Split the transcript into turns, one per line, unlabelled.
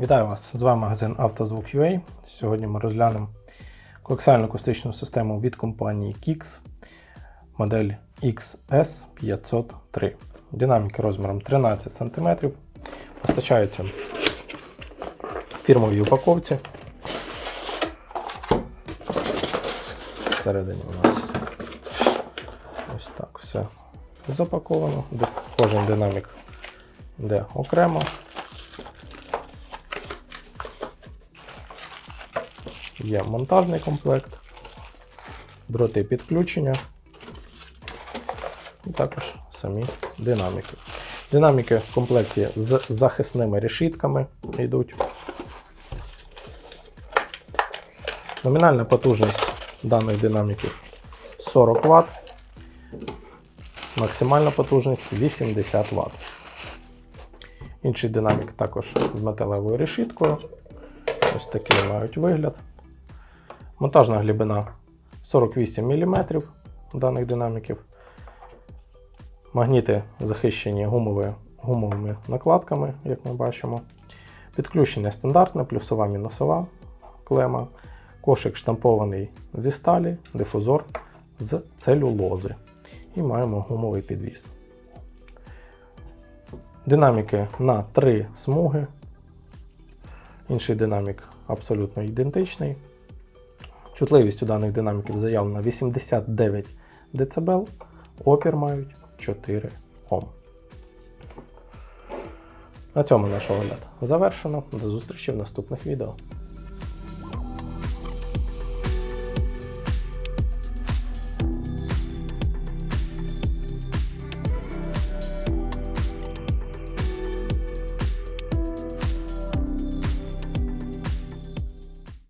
Вітаю вас! З вами магазин «Автозвук.UA». Сьогодні ми розглянемо коаксіальну акустичну систему від компанії Kix, модель XS503. Динаміки розміром 13 см. Постачаються в фірмовій упаковці. Всередині у нас ось так все запаковано. Кожен динамік йде окремо. Є монтажний комплект, дроти підключення і також самі динаміки. Динаміки в комплекті з захисними решітками йдуть. Номінальна потужність даних динаміків 40 Вт, максимальна потужність 80 Вт. Інший динамік також з металевою решіткою. Ось такий мають вигляд. Монтажна глибина 48 мм даних динаміків. Магніти захищені гумові, гумовими накладками, як ми бачимо. Підключення стандартне, плюсова мінусова клема. Кошик штампований зі сталі, дифузор з целюлози. І маємо гумовий підвіс. Динаміки на 3 смуги. Інший динамік абсолютно ідентичний. Чутливість у даних динаміків заявлена 89 дБ, опір мають 4 Ом. На цьому наш огляд завершено. До зустрічі в наступних відео.